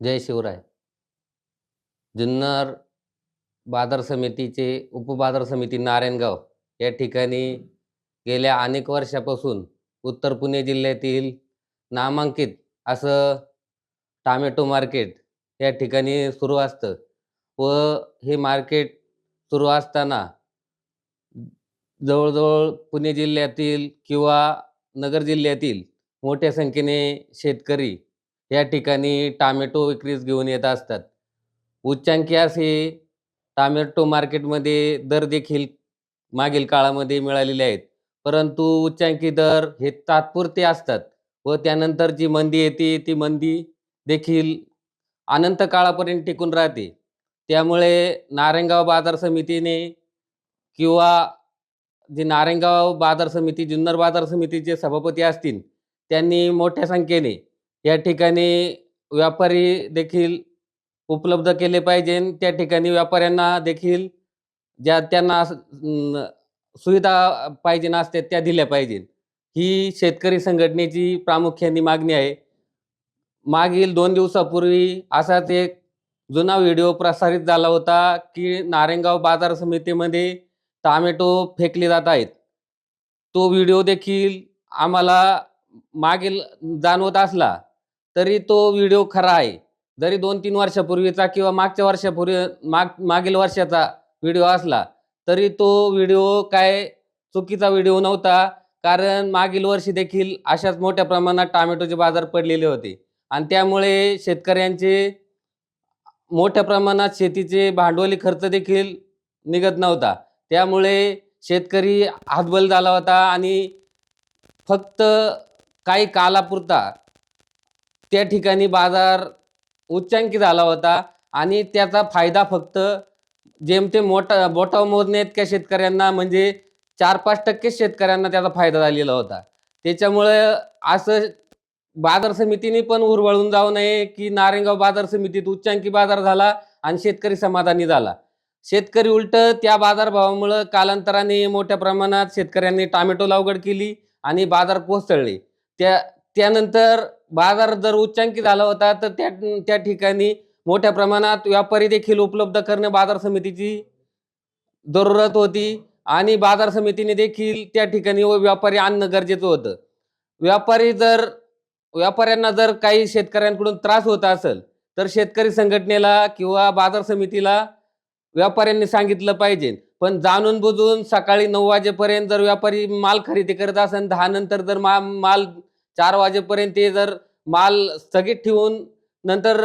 जय शिवराय. जुन्नर बाजार समितीचे उपबाजार समिती नारायणगाव या ठिकाणी गेल्या अनेक वर्षापासून उत्तर पुणे जिल्ह्यातील नामांकित असं टामॅटो मार्केट या ठिकाणी सुरू असतं व हे मार्केट सुरू असताना जवळजवळ पुणे जिल्ह्यातील किंवा नगर जिल्ह्यातील मोठ्या संख्येने शेतकरी या ठिकाणी टामॅटो विक्रीस घेऊन येत असतात. उच्चांकी असे टामॅटो मार्केटमध्ये दर देखील मागील काळामध्ये मिळालेले आहेत. परंतु उच्चांकी दर हे तात्पुरते असतात व त्यानंतर जी मंदी येते ती मंदी देखील अनंत काळापर्यंत टिकून राहते. त्यामुळे नारायणगाव बाजार समितीने किंवा जे नारायणगाव बाजार समिती जुन्नर बाजार समितीचे सभापती असतील त्यांनी मोठ्या संख्येने या ठिकाणी व्यापारी देखील उपलब्ध केले पाहिजे त्या ठिकाणी व्यापाऱ्यांना देखील ज्या त्यांना सुविधा पाहिजे असतात त्या दिल्या पाहिजे. ही शेतकरी संघटनेची प्रामुख्याने मागणी आहे. मागील दोन दिवसापूर्वी असाच एक जुना व्हिडिओ प्रसारित झाला होता की नारेंगाव बाजार समितीमध्ये टामॅटो फेकले जात आहेत. तो व्हिडिओ देखील आम्हाला मागील जाणवत असला तरी तो व्हिडिओ खरा आहे. जरी दोन तीन वर्षापूर्वीचा किंवा मागच्या वर्षापूर्वी माग मागील वर्षाचा व्हिडिओ असला तरी तो व्हिडिओ काय चुकीचा व्हिडिओ नव्हता. कारण मागील वर्षी देखील अशाच मोठ्या प्रमाणात टामॅटोचे बाजार पडलेले होते. आणि त्यामुळे शेतकऱ्यांचे मोठ्या प्रमाणात शेतीचे भांडवली खर्च देखील निघत नव्हता. त्यामुळे शेतकरी हातबल झाला होता आणि फक्त काही कालापुरता त्या ठिकाणी बाजार उच्चांकी झाला होता आणि त्याचा फायदा फक्त जेमतेम मोठा बोटाव मोजणे इतक्या शेतकऱ्यांना म्हणजे चार पाच टक्के शेतकऱ्यांना त्याचा फायदा झालेला होता. त्याच्यामुळे असं बाजार समितीने पण उरवळून जाऊ नये की नारेगाव बाजार समितीत उच्चांकी बाजार झाला आणि शेतकरी समाधानी झाला. शेतकरी उलट त्या बाजारभावामुळं कालांतराने मोठ्या प्रमाणात शेतकऱ्यांनी टामॅटो लागवड केली आणि बाजार कोसळले. त्या त्यानंतर बाजार जर उच्चांकी झाला होता तर त्या त्या ठिकाणी मोठ्या प्रमाणात व्यापारी देखील उपलब्ध करणे बाजार समितीची जरूरत होती. आणि बाजार समितीने देखील त्या ठिकाणी व व्यापारी आणणं गरजेचं होतं. व्यापारी जर व्यापाऱ्यांना जर काही शेतकऱ्यांकडून त्रास होत असेल तर शेतकरी संघटनेला किंवा बाजार समितीला व्यापाऱ्यांनी सांगितलं पाहिजे. पण जाणून बुजून सकाळी नऊ वाजेपर्यंत जर व्यापारी माल खरेदी करत असेल दहा नंतर जर मा माल चार वाजेपर्यंत ते जर माल स्थगित ठेवून नंतर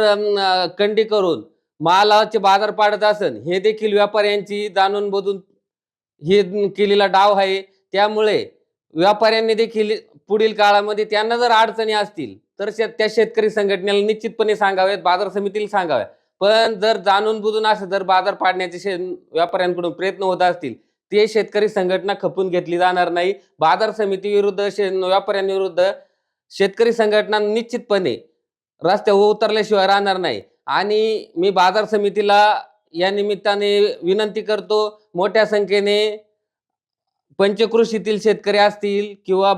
कंडी करून मालाचे बाजार पाडत असन हे देखील व्यापाऱ्यांची जाणून बोधून हे केलेला डाव आहे. त्यामुळे व्यापाऱ्यांनी देखील पुढील काळामध्ये त्यांना जर अडचणी असतील तर त्या शेतकरी संघटनेला निश्चितपणे सांगाव्यात बाजार समितीला सांगाव्यात पण जर जाणून बुजून असं जर बाजार पाडण्याचे शे व्यापाऱ्यांकडून प्रयत्न होत असतील ते शेतकरी संघटना खपून घेतली जाणार नाही. बाजार समिती विरुद्ध शे व्यापाऱ्यांविरुद्ध शेतकरी संघटना निश्चितपणे रस्त्यावर उतरल्याशिवाय राहणार नाही. आणि मी बाजार समितीला या निमित्ताने विनंती करतो मोठ्या संख्येने पंचकृषीतील शेतकरी असतील किंवा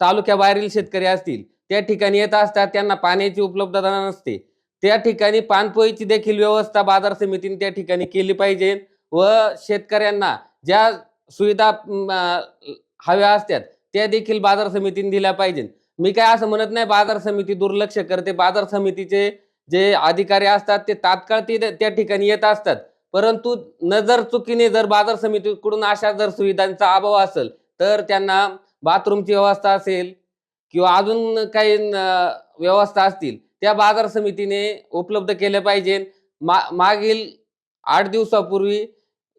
तालुक्याबाहेरील शेतकरी असतील त्या ठिकाणी येत असतात त्यांना पाण्याची उपलब्धता नसते. त्या ठिकाणी पाणपोईची देखील व्यवस्था बाजार समितीने त्या ठिकाणी केली पाहिजे व शेतकऱ्यांना ज्या सुविधा हव्या असतात त्या देखील बाजार समितीने दिल्या पाहिजे मी काय असं म्हणत नाही बाजार समिती दुर्लक्ष करते. बाजार समितीचे जे अधिकारी असतात ते तात्काळ ते त्या ठिकाणी येत असतात. परंतु नजर चुकीने जर बाजार समितीकडून अशा जर सुविधांचा अभाव असेल तर त्यांना बाथरूमची व्यवस्था असेल किंवा अजून काही व्यवस्था असतील त्या बाजार समितीने उपलब्ध केल्या पाहिजे मा मागील आठ दिवसापूर्वी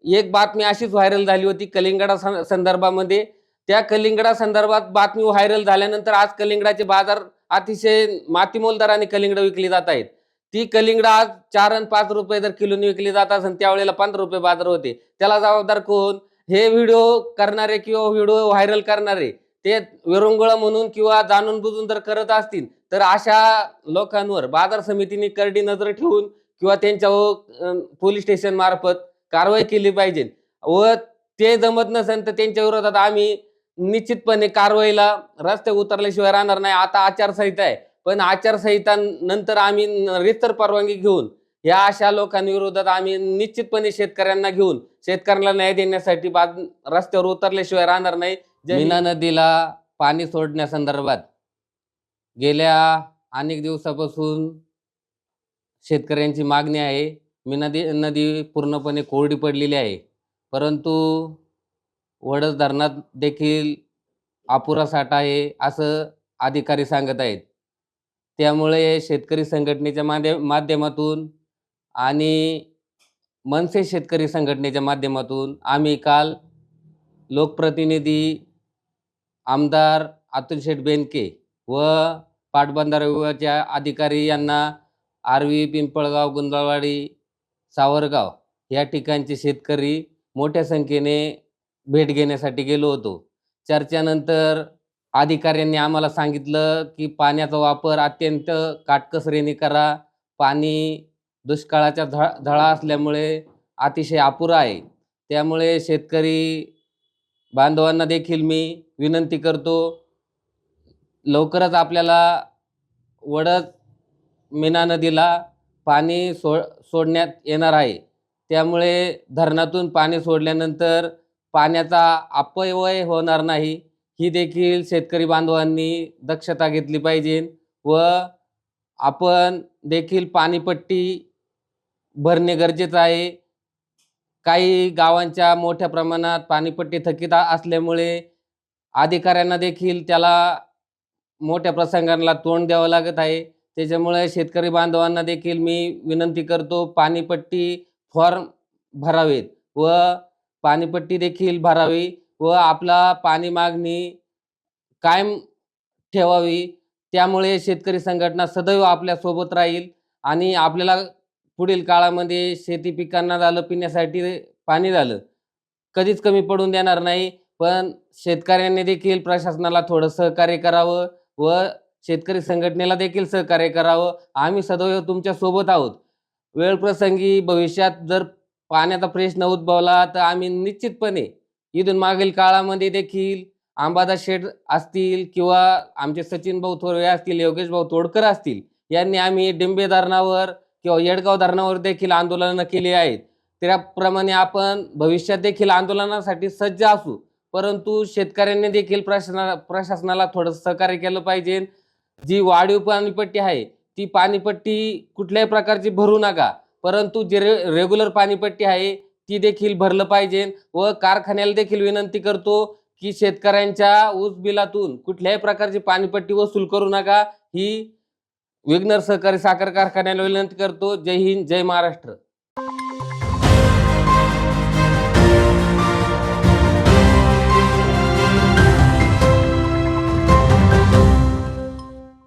एक बातमी अशीच व्हायरल झाली होती कलिंगडा संदर्भामध्ये. त्या कलिंगडा संदर्भात बातमी व्हायरल झाल्यानंतर आज कलिंगडाचे बाजार अतिशय मातीमोल दराने कलिंगड विकली जात आहेत. ती कलिंगडा आज चार आणि पाच रुपये जर किलोने विकली जात असेल त्यावेळेला पंधरा रुपये बाजार होते. त्याला जबाबदार कोण? हे व्हिडिओ करणारे किंवा व्हिडिओ व्हायरल करणारे ते विरंगुळा म्हणून किंवा जाणून बुजून जर करत असतील तर अशा लोकांवर बाजार समितीने करडी नजर ठेवून किंवा त्यांच्यावर हो, पोलीस स्टेशन मार्फत कारवाई केली पाहिजे. व ते जमत नसेल तर त्यांच्या विरोधात आम्ही निश्चितपणे कारवाईला रस्ते उतरल्याशिवाय राहणार नाही. आता आचारसंहिता आहे. पण आचारसंहिता नंतर आम्ही रेतर परवानगी घेऊन या अशा लोकांविरोधात आम्ही निश्चितपणे शेतकऱ्यांना घेऊन शेतकऱ्यांना न्याय देण्यासाठी बाद रस्त्यावर उतरल्याशिवाय राहणार नाही. मीना नदीला पाणी सोडण्यासंदर्भात गेल्या अनेक दिवसापासून शेतकऱ्यांची मागणी आहे. मीना नदी पूर्णपणे कोरडी पडलेली आहे. परंतु वडस धरणात देखील अपुरा साठा आहे असं अधिकारी सांगत आहेत. त्यामुळे शेतकरी संघटनेच्या माध्य माध्यमातून आणि मनसे शेतकरी संघटनेच्या माध्यमातून आम्ही काल लोकप्रतिनिधी आमदार अतुल शेठ बेनके व पाटबंधारे विभागाच्या अधिकारी यांना आरवी पिंपळगाव गुंदळवाडी सावरगाव या ठिकाणचे शेतकरी मोठ्या संख्येने भेट घेण्यासाठी गेलो होतो. चर्चेनंतर अधिकाऱ्यांनी आम्हाला सांगितलं की पाण्याचा वापर अत्यंत काटकसरीने करा. पाणी दुष्काळाच्या झ झळा असल्यामुळे अतिशय अपुरा आहे. त्यामुळे शेतकरी बांधवांना देखील मी विनंती करतो लवकरच आपल्याला वडद मीना नदीला पाणी सो सोडण्यात येणार आहे. त्यामुळे धरणातून पाणी सोडल्यानंतर पाण्याचा अपव्यय होणार नाही. ही देखील शेतकरी बांधवांनी दक्षता घेतली पाहिजे व आपण देखील पाणीपट्टी भरणे गरजेचं आहे. काही गावांच्या मोठ्या प्रमाणात पाणीपट्टी थकीत असल्यामुळे अधिकाऱ्यांना देखील त्याला मोठ्या प्रसंगांना तोंड द्यावं लागत आहे. त्याच्यामुळे शेतकरी बांधवांना देखील मी विनंती करतो पाणीपट्टी फॉर्म भरावेत व पाणीपट्टी देखील भरावी व आपला पाणी मागणी कायम ठेवावी. त्यामुळे शेतकरी संघटना सदैव आपल्यासोबत राहील आणि आपल्याला पुढील काळामध्ये शेती पिकांना झालं पिण्यासाठी पाणी झालं. कधीच कमी पडून देणार नाही पण शेतकऱ्यांनी देखील प्रशासनाला थोडं सहकार्य करावं व शेतकरी संघटनेला देखील सहकार्य करावं. आम्ही सदैव तुमच्यासोबत आहोत. वेळप्रसंगी भविष्यात जर पाण्याचा प्रश्न उद्भवला तर आम्ही निश्चितपणे इथून मागील काळामध्ये देखील अंबादास शेठ असतील किंवा आमचे सचिन भाऊ थोरवे असतील योगेश भाऊ तोडकर असतील यांनी आम्ही डिंबे धरणावर किंवा येडगाव धरणावर देखील आंदोलनं केली आहेत. त्याप्रमाणे आपण भविष्यात देखील आंदोलनासाठी सज्ज असू. परंतु शेतकऱ्यांनी देखील प्रशासना प्रशासनाला थोडं सहकार्य केलं पाहिजे. जी वाढीव पाणीपट्टी आहे ती पाणीपट्टी कुठल्याही प्रकारची भरू नका. परंतु जे रे रेग्युलर पाणीपट्टी आहे ती देखील भरलं पाहिजे. व कारखान्याला देखील विनंती करतो की शेतकऱ्यांच्या ऊस बिलातून कुठल्याही प्रकारची पाणीपट्टी वसूल करू नका. ही विघ्नर सहकारी साखर कारखान्याला विनंती करतो. जय हिंद जय महाराष्ट्र.